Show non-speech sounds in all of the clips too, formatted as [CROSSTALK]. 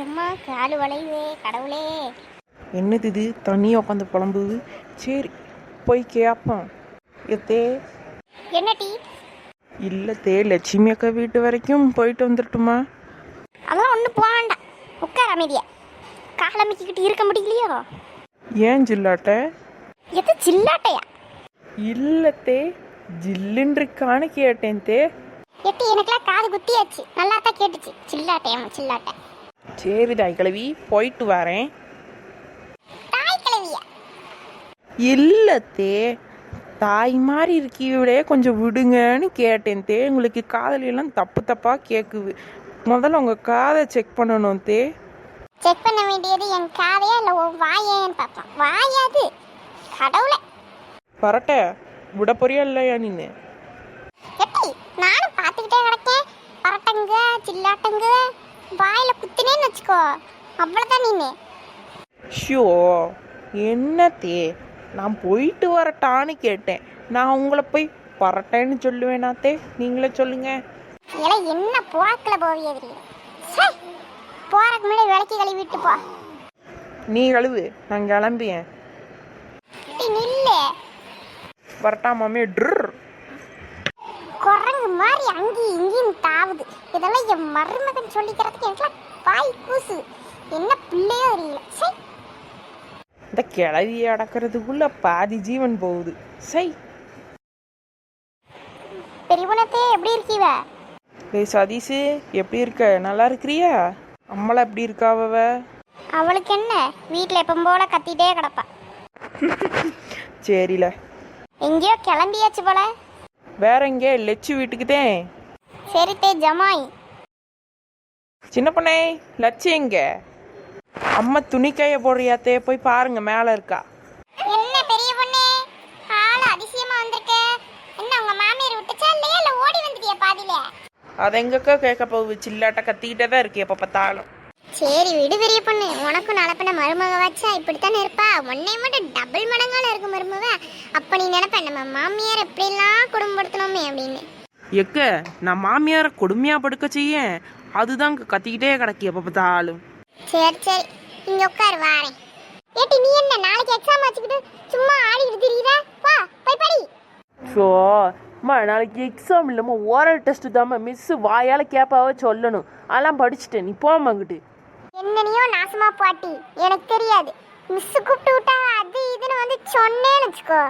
எம்மா காலு வளையுதே கடவுளே. என்னது இது? தண்ணியை உட்காந்து புலம்புது. சரி போய் கேட்போம் எத்தே. என்ன டீ? இல்லத்தே லட்சுமி அக்கா வீட்டு வரைக்கும் போயிட்டு வந்துடட்டுமா அதெல்லாம் ஒன்றும் போக வேண்டாம். உட்கார் அமைதியா. காலமிக்கிக்கிட்டு இருக்க முடியலையோ? ஏன் ஜில்லாட்ட? எது சில்லாட்டையா இல்லத்தே ஜில்லுன்னு இருக்கான்னு கேட்டேன் தே. எட்டி எனக்கெல்லாம் காது குத்தியாச்சு. நல்லா தான் கேட்டுச்சு சில்லாட்டையாமா சில்லாட்டை சரி தாய் கிழவி போயிட்டு வரேன். இல்லத்தே தாய் மாதிரி இருக்கீங்களே கொஞ்சம் விடுங்கன்னு கேட்டேன் தே. உங்களுக்கு காதலியெல்லாம் தப்பு தப்பாக கேட்குது முதல்ல உங்கள் காதை செக் பண்ணணும் தே. செக் பண்ண வேண்டியது என் காதையா இல்லை உன் வாயேன்னு பார்ப்போம் வாயாது கடவுளே. வரட்ட விட போறியா இல்லையா நீனு நானும் பார்த்துக்கிட்டே கிடக்கேன். பரட்டங்க சில்லாட்டங்க. வாயில குத்துனேன்னு வச்சுக்கோ. அவ்வளோதான் நீனு. ஷோ என்னத்தே? நான் போயிட்டு வரட்டான்னு கேட்டேன். நான் உங்களை போய் பரட்டேன்னு சொல்லுவேனாத்தே நீங்களே சொல்லுங்க. இல்லை என்ன போக்கில் போவியே தெரியும் சே போறதுக்கு முன்னாடி விளக்கி கழுவி விட்டு போ. நீ கழுவு நான் கிளம்பியேன் நில்லு. வரட்டா மாமே ட்ர் குரங்கு மாதிரி அங்கேயும் இங்கேயும் தாவுது. இதெல்லாம் என் மருமகன் சொல்லிக்கிறதுக்கு எனக்குலாம் வாய் கூசு என்ன பிள்ளையோ தெரியல. சே. இந்த கிளவியை அடக்கிறதுக்குள்ள பாதி ஜீவன் போகுது. சை. பெரியவனத்தே எப்படி இருக்கீவ? டேய் சதீஷு எப்படி இருக்க? நல்லா இருக்கிறியா? அம்மளை எப்படி இருக்காவவ அவளுக்கு என்ன? வீட்டில் எப்பவும் போல கத்திட்டே கிடப்பா. [LAUGHS] சரில. எங்கேயோ கிளம்பியாச்சு போல. வேற எங்கே லெச்சு வீட்டுக்குதேன் சரி தே ஜமாய். சின்ன பொண்ணே லட்சு எங்க? அம்மா துணிக்காய போடுறியாத்தே போய் பாருங்க மேலே இருக்கா. என்ன பெரிய பொண்ணே? ஆள் அதிசயமா வந்திருக்க. என்ன உங்க மாமியார் விட்டுச்சா இல்லையா? இல்ல ஓடி வந்துட்டியா பாதியில? அது எங்கக்கா கேட்க போகுது. சில்லாட்ட கத்திக்கிட்டே தான் இருக்கு எப்போ பார்த்தாலும். சரி விடு பெரிய பொண்ணு. உனக்கும் நலப்பின மருமக வச்சா இப்படித்தானே இருப்பா. உன்னை மட்டும் டபுள் மடங்கால இருக்கு மருமக. அப்ப நீ நினைப்ப நம்ம மாமியார் எப்படிலாம் குடும்பப்படுத்தணுமே அப்படின்னு. எக்க நான் மாமியாரை கொடுமையா படுக்க செய்ய அதுதான் கத்திக்கிட்டே கிடக்கு எப்போ பார்த்தாலும். சரி சரி. இங்க உட்காரு வாரேன். ஏட்டி நீ என்ன நாளைக்கு எக்ஸாம் வச்சுக்கிட்டு சும்மா ஆடிக்கிட்டு திரியுற? வா போய் படி. ஸோ அம்மா நாளைக்கு எக்ஸாம் இல்லைம்மா. ஓரல் டெஸ்ட் தாம்மா மிஸ்ஸு வாயால் கேப்பாவ சொல்லணும். அதெல்லாம் படிச்சுட்டேன். நீ போமாங்கிட்டு என்னனையோ நாசமா பாட்டி. எனக்கு தெரியாது. மிஸ் கூப்பிட்டு விட்டாங்க அது இதுன்னு வந்து சொன்னேன்னு வச்சுக்கோ.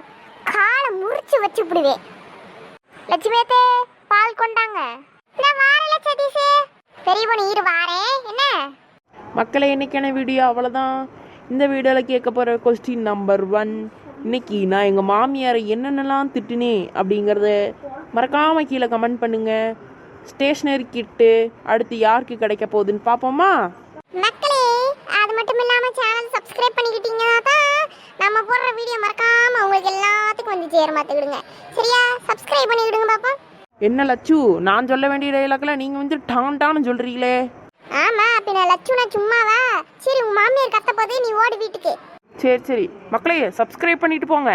காலை முறிச்சு வச்சு விடுவேன். லட்சுமியத்தே பால் கொண்டாங்க. நான் வாரல சதீஷே. பெரிய பொண்ணு இரு வாரேன் என்ன? மக்களை இன்னைக்கான வீடியோ அவ்வளோதான் இந்த வீடியோவில் கேட்க போகிற கொஸ்டின் நம்பர் ஒன் இன்னைக்கு நான் எங்கள் மாமியாரை என்னென்னலாம் திட்டினேன் அப்படிங்கிறத மறக்காமல் கீழே கமெண்ட் பண்ணுங்கள் ஸ்டேஷ்னரி கிட்டு அடுத்து யாருக்கு கிடைக்க போகுதுன்னு பார்ப்போமா? மக்களே அது மட்டும் இல்லாம சேனல் சப்ஸ்கிரைப் பண்ணிக்கிட்டீங்கன்னா தான் நம்ம போடுற வீடியோ மறக்காம உங்களுக்கு எல்லாத்துக்கும் வந்து சேர மாத்துக்கிடுங்க சரியா? சப்ஸ்கிரைப் பண்ணிக்கிடுங்க பாப்பா என்ன லட்சு நான் சொல்ல வேண்டிய டைலாக்ல நீங்கள் வந்து டான் டான்னு சொல்கிறீங்களே ஆமா பின்ன லட்சுனா சும்மாவா? சரி உங்க மாமியார் கத்த போதே நீ ஓடி வீட்டுக்கு. சரி சரி. மக்களே சப்ஸ்கிரைப் பண்ணிட்டு போங்க.